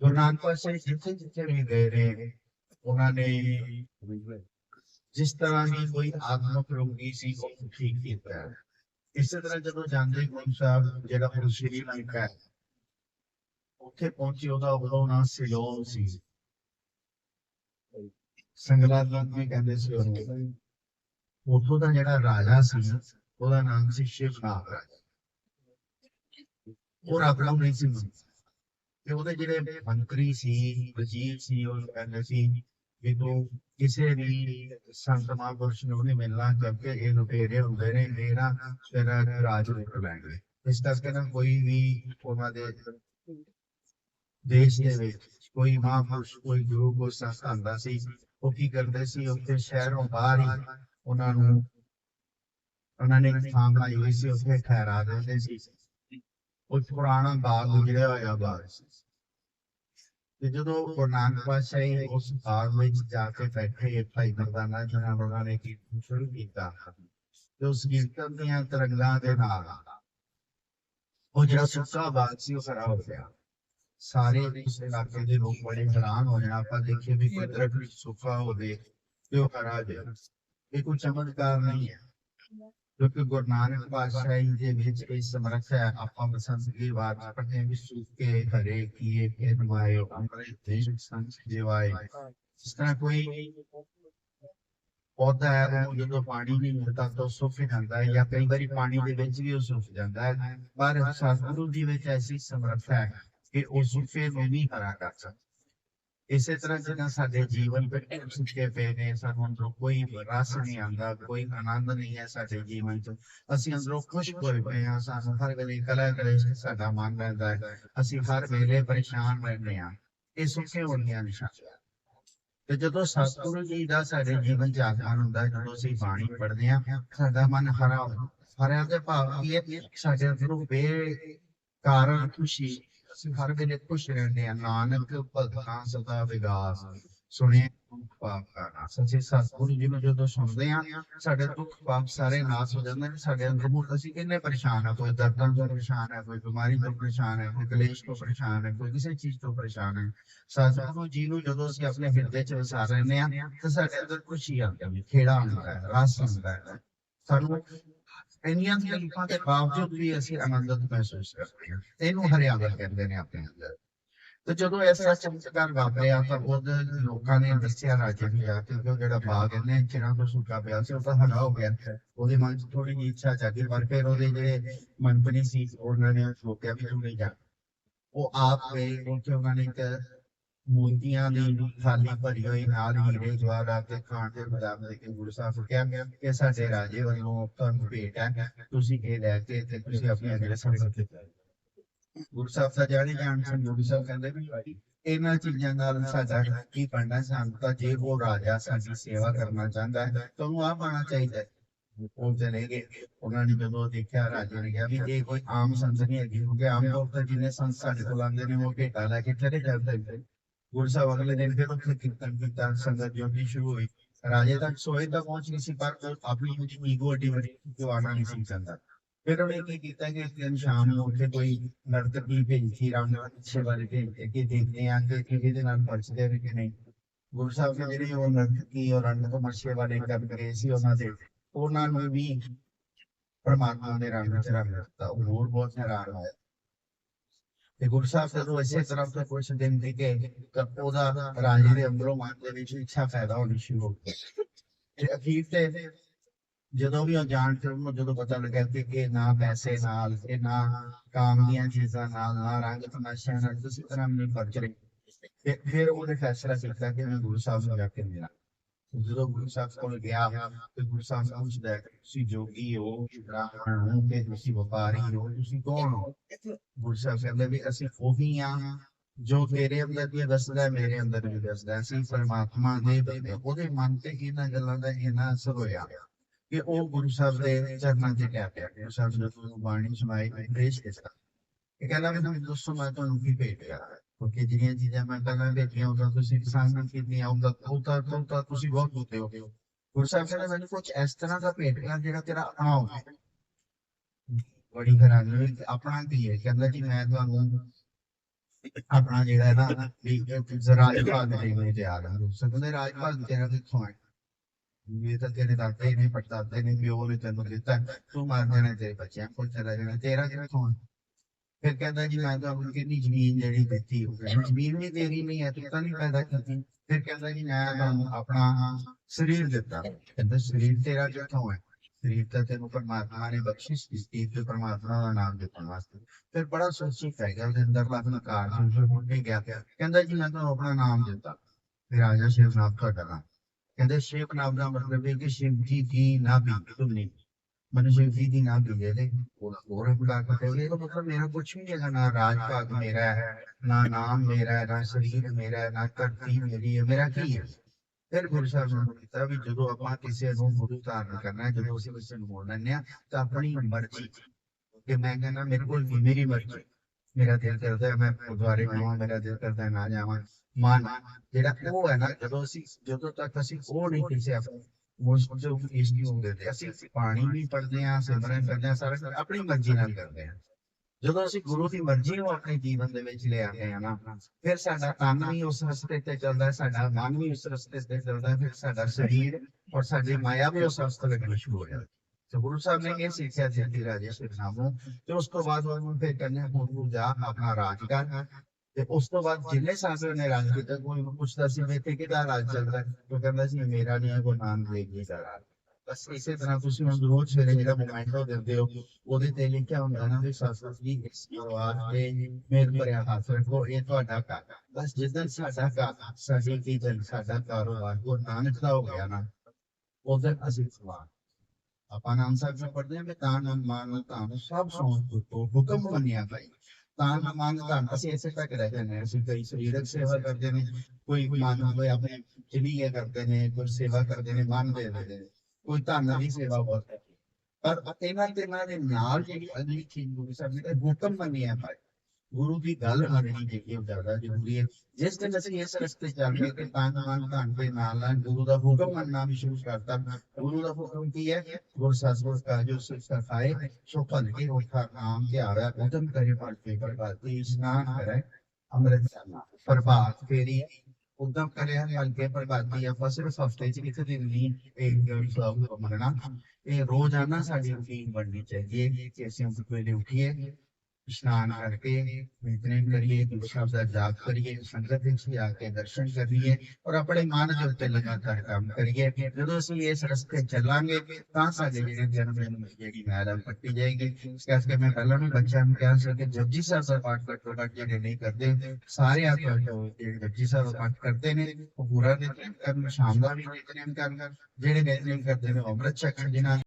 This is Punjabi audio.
ਗੁਰੂ ਨਾਨਕ ਪਾਤਸ਼ਾਹ ਜਿੱਥੇ ਜਿੱਥੇ ਵੀ ਗਏ ਨੇ ਉਹਨਾਂ ਨੇ ਜਿਸ ਤਰ੍ਹਾਂ ਦੀ ਕੋਈ ਆਤਮਿਕ ਰੋਗੀ ਸੀ ਉਹ ਠੀਕ ਕੀਤਾ ਇਸੇ ਤਰ੍ਹਾਂ ਜਦੋਂ ਜਾਂਦੇ ਗੁਰੂ ਸਾਹਿਬ ਜਿਹੜਾ ਹੁਣ ਸ਼੍ਰੀ ਲੰਕਾ ਹੈ ਉੱਥੇ ਪਹੁੰਚੇ ਉਹਦਾ ਉਦੋਂ ਨਾਂ ਸਿਲੋਨ ਸੀ ਸੰਗਲਾਤ ਵੀ ਕਹਿੰਦੇ ਸੀ ਉਹਨੂੰ ਉੱਥੋਂ ਦਾ ਜਿਹੜਾ ਰਾਜਾ ਸੀ ਉਹਦਾ ਨਾਮ ਸੀ ਸ਼ਿਵਨਾਥ ਰਾਜਾ ਉਹ ਰੱਬ ਨੂੰ ਨਹੀਂ ਸੀ ਤੇ ਉਹਦੇ ਜਿਹੜੇ ਮੰਤਰੀ ਸੀ ਵਜ਼ੀਰ ਸੀ ਉਹ ਕਹਿੰਦੇ ਸੀ ਕਿ ਤੂੰ ਕਿਸੇ ਵੀ ਸੰਤ ਮਹਾਂਪੁਰਸ਼ ਨੂੰ ਨਹੀਂ ਮਿਲਣਾ ਕਿਉਂਕਿ ਇਹ ਲੁਟੇਰੇ ਹੁੰਦੇ ਨੇ ਮੇਰਾ ਤੇਰਾ ਰਾਜ ਲੁੱਟ ਲੈਣਗੇ ਇਸ ਕਰਕੇ ਨਾ ਕੋਈ ਵੀ ਉਹਨਾਂ ਦੇ ਦੇਸ਼ ਦੇ ਵਿੱਚ ਕੋਈ ਮਹਾਂਪੁਰਸ਼ ਕੋਈ ਗੁਰੂ ਕੋਈ ਸੰਤ ਸੀ ਉਹ ਕੀ ਕਰਦੇ ਸੀ ਉੱਥੇ ਸ਼ਹਿਰੋਂ ਬਾਹਰ ਹੀ ਉਹਨਾਂ ਨੂੰ ਉਹਨਾਂ ਨੇ ਇੱਕ ਥਾਂ ਬਣਾਈ ਹੋਈ ਸੀ ਉੱਥੇ ਠਹਿਰਾ ਦਿੰਦੇ ਸੀ ਉਹ ਪੁਰਾਣਾ ਬਾਗ ਉਜੜਿਆ ਹੋਇਆ ਬਾਗ ਸੀ। ਤੇ ਜਦੋਂ ਗੁਰੂ ਨਾਨਕ ਪਾਤਸ਼ਾਹ ਉਸ ਬਾਗ ਵਿੱਚ ਜਾ ਕੇ ਬੈਠੇ, ਭਾਈ ਮਰਦਾਨਾ ਜੀ ਨਾਲ ਨੇ ਕੀਰਤਨ ਸ਼ੁਰੂ ਕੀਤਾ। ਤੇ ਉਸ ਕੀਰਤਨ ਦੀਆਂ ਤਰੰਗਾਂ ਦੇ ਨਾਲ ਉਹ ਜਿਹੜਾ ਸੁੱਕਾ ਬਾਗ ਸੀ, ਉਹ ਖੜਾ ਹੋ ਗਿਆ। ਸਾਰੇ ਇਸ ਇਲਾਕੇ ਦੇ ਲੋਕ ਬੜੇ ਹੈਰਾਨ ਹੋ ਜਾਣਾ ਆਪਾਂ ਦੇਖੀਏ ਵੀ ਕੁਦਰਤ ਵਿੱਚ ਸੁੱਕਾ ਹੋਵੇ ਤੇ ਉਹ ਖੜਾ ਜੇ ਇਹ ਕੋਈ ਚਮਤਕਾਰ ਨਹੀਂ ਹੈ। ਕਿਉਂਕਿ ਗੁਰੂ ਨਾਨਕ ਪਾਤਸ਼ਾਹ ਜੀ ਦੇ ਵਿੱਚ ਇਹ ਸਮਰੱਥ ਹੈ, ਆਪਾਂ ਬਸੰਤ ਦੀ ਬਾਤ ਪੜ੍ਹਦੇ ਵੀ ਸੁੱਕੇ ਹਰੇ ਕੀਏ ਕੇ ਨਮਾਏ ਅੰਮ੍ਰਿਤ ਦੇਸ਼ ਸੰਤ ਜਿਵਾਏ ਜਿਸ ਤਰ੍ਹਾਂ ਕੋਈ ਪੌਦਾ ਹੈ, ਉਹ ਜਦੋਂ ਪਾਣੀ ਨਹੀਂ ਮਿਲਦਾ ਤਾਂ ਸੁੱਕ ਜਾਂਦਾ ਹੈ ਜਾਂ ਕਈ ਵਾਰੀ ਪਾਣੀ ਦੇ ਵਿੱਚ ਵੀ ਉਹ ਸੁੱਕ ਜਾਂਦਾ ਹੈ। ਪਰ ਸਤਿਗੁਰੂ ਜੀ ਵਿੱਚ ਐਸੀ ਸਮਰੱਥਾ ਹੈ ਕਿ ਉਹ ਸੁੱਕੇ ਨੂੰ ਵੀ ਹਰਾ ਕਰ ਸਕਦਾ। ਇਸੇ ਤਰ੍ਹਾਂ ਜਿੱਦਾਂ ਸਾਡੇ ਜੀਵਨ ਵਿੱਚ ਸੁੱਕੇ ਪਏ ਨੇ ਸਾਨੂੰ ਅੰਦਰੋਂ ਕੋਈ ਰਸ ਨਹੀਂ ਆਉਂਦਾ, ਕੋਈ ਆਨੰਦ ਨਹੀਂ ਹੈ ਸਾਡੇ ਜੀਵਨ 'ਚ। ਅਸੀਂ ਅੰਦਰੋਂ ਖੁਸ਼ ਹੋਏ ਪਏ ਹਾਂ, ਸਾਨੂੰ ਹਰ ਵੇਲੇ ਕਲਾ ਕਲੇਸ਼ ਸਾਡਾ ਮਨ ਰਹਿੰਦਾ ਹੈ। ਅਸੀਂ ਹਰ ਵੇਲੇ ਪਰੇਸ਼ਾਨ ਰਹਿੰਦੇ ਹਾਂ। ਇਹ ਸੁੱਕੇ ਹੋਣ ਦੀਆਂ ਨਿਸ਼ਾਨੀਆਂ। ਤੇ ਜਦੋਂ ਸਤਿਗੁਰੂ ਜੀ ਦਾ ਸਾਡੇ ਜੀਵਨ 'ਚ ਆਗਮਨ ਹੁੰਦਾ ਹੈ, ਜਦੋਂ ਅਸੀਂ ਬਾਣੀ ਪੜ੍ਹਦੇ ਹਾਂ, ਸਾਡਾ ਮਨ ਹਰਾ ਹਰਿਆ ਦੇ ਭਾਵ ਕੀ ਹੈ ਸਾਡੇ ਅੰਦਰੋਂ ਬੇ ਕਾਰਨ ਖੁਸ਼ੀ ਹਰ ਵੇਲੇ ਖੁਸ਼ ਰਹਿੰਦੇ ਹਾਂ ਨਾਨਕ ਭਗਤਾਂ ਸਦਾ ਵਿਗਾਸ, ਸੁਣੇ ਪਾਪ ਦਾ ਨਾਸ। ਸਤਿਗੁਰੂ ਜੀ ਨੂੰ ਜਦੋਂ ਸੁਣਦੇ ਹਾਂ ਸਾਡੇ ਦੁੱਖ ਪਾਪ ਸਾਰੇ ਨਾਸ ਹੋ ਜਾਂਦੇ ਨੇ, ਸਾਡੇ ਅੰਦਰ ਮੁਰ ਅਸੀਂ ਕਿੰਨੇ ਪਰੇਸ਼ਾਨ ਆ, ਕੋਈ ਦਰਦਾਂ ਤੋਂ ਪਰੇਸ਼ਾਨ ਹੈ ਕੋਈ ਬਿਮਾਰੀ ਤੋਂ ਪਰੇਸ਼ਾਨ ਹੈ ਕੋਈ ਕਲੇਸ਼ ਤੋਂ ਪਰੇਸ਼ਾਨ ਹੈ ਕੋਈ ਕਿਸੇ ਚੀਜ਼ ਤੋਂ ਪਰੇਸ਼ਾਨ ਹੈ ਸਤਿਗੁਰੂ ਜੀ ਨੂੰ ਜਦੋਂ ਅਸੀਂ ਆਪਣੇ ਹਿਰਦੇ 'ਚ ਵਸਾ ਲੈਂਦੇ ਆ, ਤਾਂ ਸਾਡੇ ਅੰਦਰ ਖੁਸ਼ੀ ਆਉਂਦੀ ਹੈ ਖੇੜਾ ਹੁੰਦਾ ਹੈ, ਰਸ ਆਉਂਦਾ ਹੈ। ਸਾਨੂੰ ਇੰਨੀਆਂ ਤਕਲੀਫਾਂ ਦੇ ਬਾਵਜੂਦ ਵੀ ਅਸੀਂ ਆਨੰਦਿਤ ਮਹਿਸੂਸ ਕਰਦੇ ਹਾਂ ਇਹਨੂੰ ਹਰਿਆਵਲ ਕਹਿੰਦੇ ਨੇ ਆਪਣੇ ਅੰਦਰ ਤੇ ਜਦੋਂ ਐਸਾ ਚਮਤਕਾਰ ਵਾਪਰਿਆ ਤਾਂ ਉਹਦੇ ਲੋਕਾਂ ਨੇ ਦੱਸਿਆ ਰਾਜੇ ਨੂੰ ਜਾ ਕੇ ਕਿ ਜਿਹੜਾ ਬਾਗ ਇਹਨੇ ਚਿਰਾਂ ਤੋਂ ਸੁੱਕਾ ਪਿਆ ਸੀ ਉਹ ਤਾਂ ਹਰਾ ਹੋ ਗਿਆ ਉਹਦੇ ਮਨ 'ਚ ਥੋੜੀ ਜਿਹੀ ਇੱਛਾ ਜਾਗੀ ਪਰ ਫਿਰ ਉਹਦੇ ਜਿਹੜੇ ਮੰਤਰੀ ਸੀ ਉਹਨਾਂ ਨੇ ਰੋਕਿਆ ਵੀ ਤੂੰ ਨਹੀਂ ਜਾ ਉਹ ਆਪ ਗਏ ਕਿਉਂਕਿ ਉਹਨਾਂ ਨੇ ਇੱਕ ਮੋਤੀਆਂ ਦੀ ਥਾਲੀ ਭਰੀ ਹੋਈ ਨਾਲ ਹੀਰੇ ਜਵਾਹਰਾਤ ਤੇ ਖਾਣ ਦੇ ਬਦਾਮ ਦੇ ਕੇ ਗੁਰੂ ਸਾਹਿਬ ਨੂੰ ਕਿਹਾ ਕਿ ਸਾਡੇ ਰਾਜੇ ਵੱਲੋਂ ਤੁਹਾਨੂੰ ਭੇਟ ਹੈ ਤੁਸੀਂ ਇਹ ਲੈ ਕੇ ਤੇ ਤੁਸੀਂ ਆਪਣੇ ਅਗਲੇ ਸੰਗਤ ਤੇ ਜਾਓ ਗੁਰੂ ਸਾਹਿਬ ਦਾ ਜਾਣੀ ਜਾਣ ਸਿੰਘ ਗੁਰੂ ਸਾਹਿਬ ਕਹਿੰਦੇ ਵੀ ਇਹਨਾਂ ਚੀਜ਼ਾਂ ਨਾਲ ਸਾਡਾ ਕੀ ਬਣਨਾ ਸਾਨੂੰ ਤਾਂ ਜੇ ਉਹ ਰਾਜਾ ਸਾਡੀ ਸੇਵਾ ਕਰਨਾ ਚਾਹੁੰਦਾ ਹੈ ਤਾਂ ਉਹਨੂੰ ਆ ਪਾਣਾ ਚਾਹੀਦਾ ਹੈ। ਉਹ ਚਲੇ ਗਏ ਉਹਨਾਂ ਨੇ ਜਦੋਂ ਦੇਖਿਆ ਰਾਜੇ ਨੇ ਕਿਹਾ ਵੀ ਇਹ ਕੋਈ ਆਮ ਸੰਤ ਨਹੀਂ ਹੈਗੀ ਕਿਉਂਕਿ ਆਮ ਤੌਰ ਤੇ ਜਿੰਨੇ ਸੰਤ ਸਾਡੇ ਕੋਲ ਆਉਂਦੇ ਨੇ ਉਹ ਭੇਟਾ ਲੈ ਕੇ ਚਲੇ ਜਾਂਦੇ ਨੇ। ਗੁਰੂ ਸਾਹਿਬ ਅਗਲੇ ਦਿਨ ਫਿਰ ਉੱਥੇ ਕੀਰਤਨ ਕੀਤਾ ਸੰਗਤ ਜੋ ਸ਼ੁਰੂ ਹੋਈ ਰਾਜੇ ਤੱਕ ਸੋਏ ਤੱਕ ਪਹੁੰਚ ਨਹੀਂ ਸੀ ਪਰ ਆਪਣੀ ਵਿੱਚ ਈਗੋ ਏਡੀ ਵੱਡੀ ਜੋ ਆਣਾ ਨਹੀਂ ਸੀ ਚਾਹੁੰਦਾ ਫਿਰ ਉਹਨੇ ਕੀ ਕੀਤਾ ਕਿ ਇੱਕ ਦਿਨ ਸ਼ਾਮ ਨੂੰ ਉੱਥੇ ਕੋਈ ਨਰਤਕੀ ਭੇਜੀ ਰੰਗ ਅੱਛੇ ਵਾਲੇ ਭੇਜ ਕੇ ਦੇਖਦੇ ਆ ਕਿ ਕਿਹਦੇ ਦੇ ਨਾਲ ਪਰਚਦੇ ਨੇ ਕਿ ਨਹੀਂ ਗੁਰੂ ਸਾਹਿਬ ਨੇ ਜਿਹੜੇ ਉਹ ਨਰਤਕੀ ਔਰ ਰੰਗ ਤਮਾਸ਼ੇ ਵਾਲੇ ਕੰਮ ਕਰੇ ਸੀ ਉਹਨਾਂ ਦੇ ਉਹਨਾਂ ਨੂੰ ਵੀ ਪਰਮਾਤਮਾ ਦੇ ਰੰਗ ਵਿੱਚ ਰੰਗ ਦਿੱਤਾ ਉਹ ਹੋਰ ਬਹੁਤ ਹੈਰਾਨ ਹੋਇਆ ਤੇ ਗੁਰੂ ਸਾਹਿਬ ਜਦੋਂ ਇਸੇ ਤਰ੍ਹਾਂ ਤੋਂ ਕੁਝ ਦਿਨ ਦੇ ਕੇ ਤਾਂ ਉਹਦਾ ਰਾਜੇ ਦੇ ਅੰਦਰੋਂ ਮਨ ਦੇ ਵਿੱਚ ਇੱਛਾ ਪੈਦਾ ਹੋਣੀ ਸ਼ੁਰੂ ਹੋ ਗਈ ਤੇ ਅਖੀਰ ਤੇ ਜਦੋਂ ਵੀ ਉਹ ਜਾਣ ਤੇ ਉਹਨੂੰ ਜਦੋਂ ਪਤਾ ਲੱਗਿਆ ਕਿ ਇਹ ਨਾ ਪੈਸੇ ਨਾਲ ਇਹ ਨਾ ਕਾਮ ਦੀਆਂ ਚੀਜ਼ਾਂ ਨਾਲ ਨਾ ਰੰਗ ਤਮਾਸ਼ਿਆਂ ਨਾਲ ਕਿਸੇ ਤਰ੍ਹਾਂ ਨਹੀਂ ਪਰਚ ਰਹੀ ਤੇ ਫਿਰ ਉਹਨੇ ਫੈਸਲਾ ਕੀਤਾ ਕਿ ਮੈਂ ਗੁਰੂ ਸਾਹਿਬ ਨੂੰ ਜਾ ਕੇ ਮਿਲਾਂ ਜਦੋਂ ਗੁਰੂ ਸਾਹਿਬ ਕੋਲ ਗਿਆ ਤੇ ਗੁਰੂ ਸਾਹਿਬ ਪੁੱਛਦਾ ਤੁਸੀਂ ਜੋਗੀ ਹੋ ਬ੍ਰਾਹਮਣ ਹੋ ਕਿ ਤੁਸੀਂ ਵਪਾਰੀ ਹੋ ਤੁਸੀਂ ਕੌਣ ਹੋ? ਗੁਰੂ ਸਾਹਿਬ ਕਹਿੰਦੇ ਵੀ ਅਸੀਂ ਉਹੀ ਆ ਜੋ ਤੇਰੇ ਅੰਦਰ ਵੀ ਦੱਸਦਾ ਹੈ, ਮੇਰੇ ਅੰਦਰ ਵੀ ਦੱਸਦਾ। ਹੈ। ਪਰਮਾਤਮਾ ਦੇ ਉਹਦੇ ਮਨ ਤੇ ਇਹਨਾਂ ਗੱਲਾਂ ਦਾ ਇੰਨਾ ਅਸਰ ਹੋਇਆ ਕਿ ਉਹ ਗੁਰੂ ਸਾਹਿਬ ਦੇ ਚਰਨਾਂ 'ਚ ਕਹਿ ਪਿਆ। ਗੁਰੂ ਸਾਹਿਬ ਨੇ ਤੁਹਾਨੂੰ ਬਾਣੀ ਸਮਾਈ ਉਪਦੇਸ਼ ਕੀਤਾ। ਇਹ ਕਹਿੰਦਾ ਵੀ ਤੁਸੀਂ ਦੱਸੋ ਮੈਂ ਤੁਹਾਨੂੰ ਕੀ ਭੇਟ ਕਰਾਂ ਕਿਉਂਕਿ ਜਿਹੜੀਆਂ ਚੀਜ਼ਾਂ ਮੈਂ ਪਹਿਲਾਂ ਦੇਖੀਆਂ ਉਹ ਤੁਸੀਂ ਪਸੰਦ ਨਹੀਂ ਕੀਤੀਆਂ ਉਹ ਤਾਂ ਉਹ ਤਾਂ ਤੁਸੀਂ ਬਹੁਤ ਬੁੱਤੇ ਹੋ ਗੁਰੂ ਸਾਹਿਬ ਕਹਿੰਦੇ, ਮੈਨੂੰ ਕੁਝ ਇਸ ਤਰ੍ਹਾਂ ਦਾ ਭੇਟ ਜਿਹੜਾ ਤੇਰਾ ਆਪਣਾ ਹੋਵੇ। ਬੜੀ ਹੈਰਾਨੀ ਹੋਈ ਆਪਣਾ ਕੀ ਹੈ? ਕਹਿੰਦਾ ਜੀ, ਮੈਂ ਤੁਹਾਨੂੰ ਆਪਣਾ ਜਿਹੜਾ ਹੈ ਨਾ ਵੀ ਰਾਜ ਭਾਗ ਦੇ ਨੂੰ ਯਾਦ ਆ ਸਕਦਾ ਰਾਜ ਭਾਗ ਤੇਰਾ ਕਿੱਥੋਂ ਹੈ ਇਹ ਤਾਂ ਤੇਰੇ ਦਾਦੇ ਨੇ, ਪੜਦਾਦੇ ਨੇ, ਪਿਓ ਨੇ ਤੈਨੂੰ ਦਿੱਤਾ। ਤੂੰ ਮਾਰ ਦੇਣਾ ਤੇਰੇ ਬੱਚਿਆਂ ਕੋਲ ਚਲਾ ਜਾਣਾ। ਤੇਰਾ ਕਿੱਥੋਂ ਹੈ ਫਿਰ ਕਹਿੰਦਾ ਜੀ ਮੈਂ ਤੁਹਾਨੂੰ ਕਿੰਨੀ ਜ਼ਮੀਨ ਜਿਹੜੀ ਦਿੱਤੀ ਹੋ ਗਈ ਜ਼ਮੀਨ ਵੀ ਤੇਰੀ ਨਹੀਂ ਹੈ, ਤੂੰ ਤਾਂ ਨਹੀਂ ਪੈਦਾ ਕੀਤੀ। ਫਿਰ ਕਹਿੰਦਾ ਜੀ, ਮੈਂ ਤੁਹਾਨੂੰ ਆਪਣਾ ਸਰੀਰ ਦਿੱਤਾ। ਕਹਿੰਦਾ, ਸਰੀਰ ਤੇਰਾ ਕਿੱਥੋਂ ਹੈ? ਸਰੀਰ ਤਾਂ ਤੈਨੂੰ ਪਰਮਾਤਮਾ ਨੇ ਬਖਸ਼ਿਸ਼ ਕੀਤੀ, ਤੇ ਪਰਮਾਤਮਾ ਦਾ ਨਾਮ ਜਪਣ ਵਾਸਤੇ। ਫਿਰ ਬੜਾ ਸੋਚੀ ਪੈ ਗਿਆ, ਉਹਦੇ ਅੰਦਰ ਆਪਣਾ ਕਾਰ ਮੁੰਡੇ ਗਿਆ ਕਹਿੰਦਾ ਜੀ, ਮੈਂ ਤੁਹਾਨੂੰ ਆਪਣਾ ਨਾਮ ਦਿੱਤਾ। ਫਿਰ ਰਾਜਾ ਸ਼ਿਵ ਨਾਮ ਤੁਹਾਡਾ ਨਾਮ। ਕਹਿੰਦੇ ਸ਼ਿਵ ਨਾਮ ਦਾ ਮਤਲਬ ਹੈ ਕਿ ਸ਼ਿਵ ਜੀ ਦੀ ਨਾਭੀ ਤੁਮਨੇ ਮਨ ਸ਼ਿਵ ਜੀ ਦੀ ਨਾਭੀ ਹੈ ਦੇ ਹੋਰ ਬੁਲਾ ਕੇ ਕਹਿੰਦੇ ਇਹ ਮਤਲਬ ਮੇਰਾ ਕੁਛ ਵੀ ਨਹੀਂ ਹੈਗਾ ਨਾ ਰਾਜ ਭਾਗ ਮੇਰਾ ਹੈ ਨਾ ਨਾਮ ਮੇਰਾ ਹੈ ਨਾ ਸਰੀਰ ਮੇਰਾ ਹੈ ਨਾ ਧਰਤੀ ਮੇਰੀ ਹੈ ਮੇਰਾ ਕੀ ਹੈ ਫਿਰ ਗੁਰੂ ਸਾਹਿਬ ਨੇ ਕੀਤਾ ਵੀ ਜਦੋਂ ਆਪਾਂ ਕਿਸੇ ਨੂੰ ਗੁਰੂ ਧਾਰਨ ਕਰਨਾ ਹੈ, ਜਦੋਂ ਅਸੀਂ ਕਿਸੇ ਨੂੰ ਮੋੜ ਲੈਂਦੇ ਹਾਂ ਤਾਂ ਆਪਣੀ ਮਰਜ਼ੀ ਕਿ ਮੈਂ ਕਹਿੰਦਾ ਮੇਰੇ ਕੋਲ ਵੀ ਮੇਰੀ ਮਰਜ਼ੀ ਮੇਰਾ ਦਿਲ ਕਰਦਾ ਹੈ ਮੈਂ ਗੁਰਦੁਆਰੇ ਜਾਵਾਂ ਮੇਰਾ ਦਿਲ ਕਰਦਾ ਹੈ ਨਾ ਜਾਵਾਂ ਮਨ ਜਿਹੜਾ ਉਹ ਹੈ ਨਾ ਜਦੋਂ ਅਸੀਂ ਜਦੋਂ ਤੱਕ ਅਸੀਂ ਉਹ ਨਹੀਂ ਕਿਸੇ ਆਪਣੇ ਉਸ ਜੋ ਇਸ ਨਹੀਂ ਹੁੰਦੇ ਤੇ ਅਸੀਂ ਪਾਣੀ ਵੀ ਪੜਦੇ ਹਾਂ ਸਿਮਰਨ ਕਰਦੇ ਹਾਂ, ਸਾਰਾ ਕੁਝ ਆਪਣੀ ਮਰਜ਼ੀ ਨਾਲ ਕਰਦੇ ਹਾਂ। ਜਦੋਂ ਅਸੀਂ ਗੁਰੂ ਦੀ ਮਰਜ਼ੀ ਨੂੰ ਆਪਣੇ ਜੀਵਨ ਦੇ ਵਿੱਚ ਲੈ ਆਉਂਦੇ ਹਾਂ ਨਾ, ਫਿਰ ਸਾਡਾ ਤਨ ਵੀ ਉਸ ਰਸਤੇ ਤੇ ਚੱਲਦਾ, ਸਾਡਾ ਮਨ ਵੀ ਉਸ ਰਸਤੇ ਤੇ ਚੱਲਦਾ, ਫਿਰ ਸਾਡਾ ਸਰੀਰ ਔਰ ਸਾਡੀ ਮਾਇਆ ਵੀ ਉਸ ਰਸਤੇ ਲੱਗਣੀ ਸ਼ੁਰੂ ਹੋ ਜਾਂਦੀ। ਤੇ ਗੁਰੂ ਸਾਹਿਬ ਨੇ ਇਹ ਸਿੱਖਿਆ ਦਿੱਤੀ ਰਾਜੇਸ਼ ਨਾਮ ਨੂੰ, ਤੇ ਉਸ ਤੋਂ ਬਾਅਦ ਉਹਨੂੰ ਫਿਰ ਕਹਿੰਦੇ ਹੁਣ ਤੂੰ ਜਾ ਆਪਣਾ ਰਾਜ ਕਰ ਉਸ ਤੋਂ ਬਾਅਦ ਜਿੰਨੇ ਸਾਸਰ ਨੇ ਰਾਜ ਕੀਤਾ ਕੋਈ ਉਹਨੂੰ ਪੁੱਛਦਾ ਸੀ ਵੀ ਇੱਥੇ ਕਿਹਦਾ ਰਾਜ ਚੱਲਦਾ ਹੈ ਉਹ ਕਹਿੰਦਾ ਸੀ ਮੇਰਾ ਨਹੀਂ ਹੈ ਕੋਈ ਨਾਨਕ ਦੇਵ ਜੀ ਦਾ ਰਾਜ ਬਸ ਇਸੇ ਤਰ੍ਹਾਂ ਤੁਸੀਂ ਹੁਣ ਰੋਜ਼ ਸਵੇਰੇ ਜਿਹੜਾ ਮੋਮੈਂਟੋ ਦਿੰਦੇ ਹੋ ਉਹਦੇ ਤੇ ਲਿਖਿਆ ਹੁੰਦਾ ਨਾ ਵੀ ਸਾਸਰ ਜੀ ਇਸ ਪਰਿਵਾਰ ਤੇ ਮੇਰ ਭਰਿਆ ਹੱਥ ਰੱਖੋ ਇਹ ਤੁਹਾਡਾ ਘਰ ਬਸ ਜਿੱਦਣ ਸਾਡਾ ਘਰ ਸਾਡੀ ਕੀ ਜਨ ਸਾਡਾ ਕਾਰੋਬਾਰ ਉਹ ਨਾਨਕ ਦਾ ਹੋ ਗਿਆ ਨਾ ਉਦੋਂ ਅਸੀਂ ਸਵਾਰ ਆਪਾਂ ਨਾਮ ਸਾਹਿਬ ਨੂੰ ਪੜ੍ਹਦੇ ਹਾਂ ਕਿ ਤਾਂ ਨਾਮ ਮਾਨ ਤਾਂ ਸਭ ਸੌਂ ਤੋਂ ਹੁਕਮ ਮੰਨਿਆ ਭਾਈ ਤਾਂ ਨਾਮ ਤਾਂ ਅਸੀਂ ਇਸੇ ਤੱਕ ਰਹਿ ਜਾਂਦੇ ਹਾਂ। ਅਸੀਂ ਕਈ ਸਰੀਰਕ ਸੇਵਾ ਕਰਦੇ ਨੇ, ਕੋਈ ਮਨ ਹੋਏ ਆਪਣੇ ਚਲੀਏ ਕਰਦੇ ਨੇ, ਕੋਈ ਸੇਵਾ ਕਰਦੇ ਨੇ, ਮਨ ਦੇ ਦਿੰਦੇ ਨੇ, ਕੋਈ ਧਨ ਦੀ ਸੇਵਾ ਬਹੁਤ ਹੈ। ਪਰ ਇਹਨਾਂ ਤੇ ਇਹਨਾਂ ਦੇ ਨਾਲ ਜਿਹੜੀ ਅਗਲੀ ਚੀਜ਼ ਗੁਰੂ ਸਾਹਿਬ ਨੇ ਹੁਕਮ ਮੰਨਿਆ ਭਾਈ ਗੁਰੂ ਦੀ ਗੱਲ ਮੰਨਣੀ ਜਿਹੜੀ ਜ਼ਿਆਦਾ ਜ਼ਰੂਰੀ ਹੈ। ਜਿਸ ਦਿਨ ਅਸੀਂ ਇਸ ਰਸਤੇ ਚੱਲਦੇ ਕਿ ਤਾਂ ਮਨ ਧਨ ਦੇ ਨਾਲ ਨਾਲ ਗੁਰੂ ਦਾ ਹੁਕਮ ਮੰਨਣਾ ਵੀ ਸ਼ੁਰੂ ਕਰਤਾ। ਗੁਰੂ ਦਾ ਹੁਕਮ ਕੀ ਹੈ? ਗੁਰ ਸਾਸੁਰ ਕਾ ਜੋ ਸਿੱਖਾ ਖਾਏ, ਸੋ ਭਲ ਕੇ ਨਾਮ ਧਿਆਰਾ, ਉਦਮ ਕਰੇ ਪੜ ਪ੍ਰਭਾਤੀ ਇਸ਼ਨਾਨ ਕਰੇ, ਅੰਮ੍ਰਿਤ ਪ੍ਰਭਾਤ ਫੇਰੀ, ਉਦਮ ਕਰੇ ਭਲ ਪ੍ਰਭਾਤੀ, ਆਪਾਂ ਸਿਰਫ ਹਫ਼ਤੇ ਚ ਕਿਤੇ ਦਿਨ ਨਹੀਂ, ਇੱਕ ਦਿਨ ਮੰਨਣਾ ਇਹ ਰੋਜ਼ਾਨਾ ਸਾਡੀ ਰੁਟੀਨ ਬਣਨੀ ਚਾਹੀਦੀ ਹੈ ਕਿ ਅਸੀਂ ਉਸ ਵੇਲੇ ਉੱਠੀਏ ਇਸ਼ਨਾਨ ਕਰਕੇ ਨਿਤਨੇਮ ਕਰੀਏ ਗੁਰੂ ਸਾਹਿਬ ਦਾ ਜਾਪ ਕਰੀਏ ਸੰਗਤ ਵਿੱਚ ਆ ਕੇ ਦਰਸ਼ਨ ਕਰੀਏ ਔਰ ਆਪਣੇ ਮਨ ਦੇ ਉੱਤੇ ਲਗਾਤਾਰ ਕੰਮ ਕਰੀਏ ਜਦੋਂ ਅਸੀਂ ਇਸ ਰਸਤੇ ਚੱਲਾਂਗੇ ਤਾਂ ਸਾਡੇ ਜਿਹੜੇ ਜਨਮ ਦਿਨ ਵਿੱਚ ਜਿਹੜੀ ਮੈਡਮ ਕੱਟੀ ਜਾਏਗੀ ਇਸ ਕਰਕੇ ਮੈਂ ਪਹਿਲਾਂ ਵੀ ਬੱਚਿਆਂ ਨੂੰ ਕਿਹਾ ਸੀ ਕਿ ਜਪਜੀ ਸਾਹਿਬ ਦਾ ਪਾਠ ਘੱਟੋ ਘੱਟ ਜਿਹੜੇ ਨਹੀਂ ਕਰਦੇ ਸਾਰੇ ਆਪ ਜਿਹੜੇ ਜਪਜੀ ਸਾਹਿਬ ਦਾ ਪਾਠ ਕਰਦੇ ਨੇ ਉਹ ਪੂਰਾ ਨਿਤਨੇਮ ਕਰਨ ਸ਼ਾਮ ਦਾ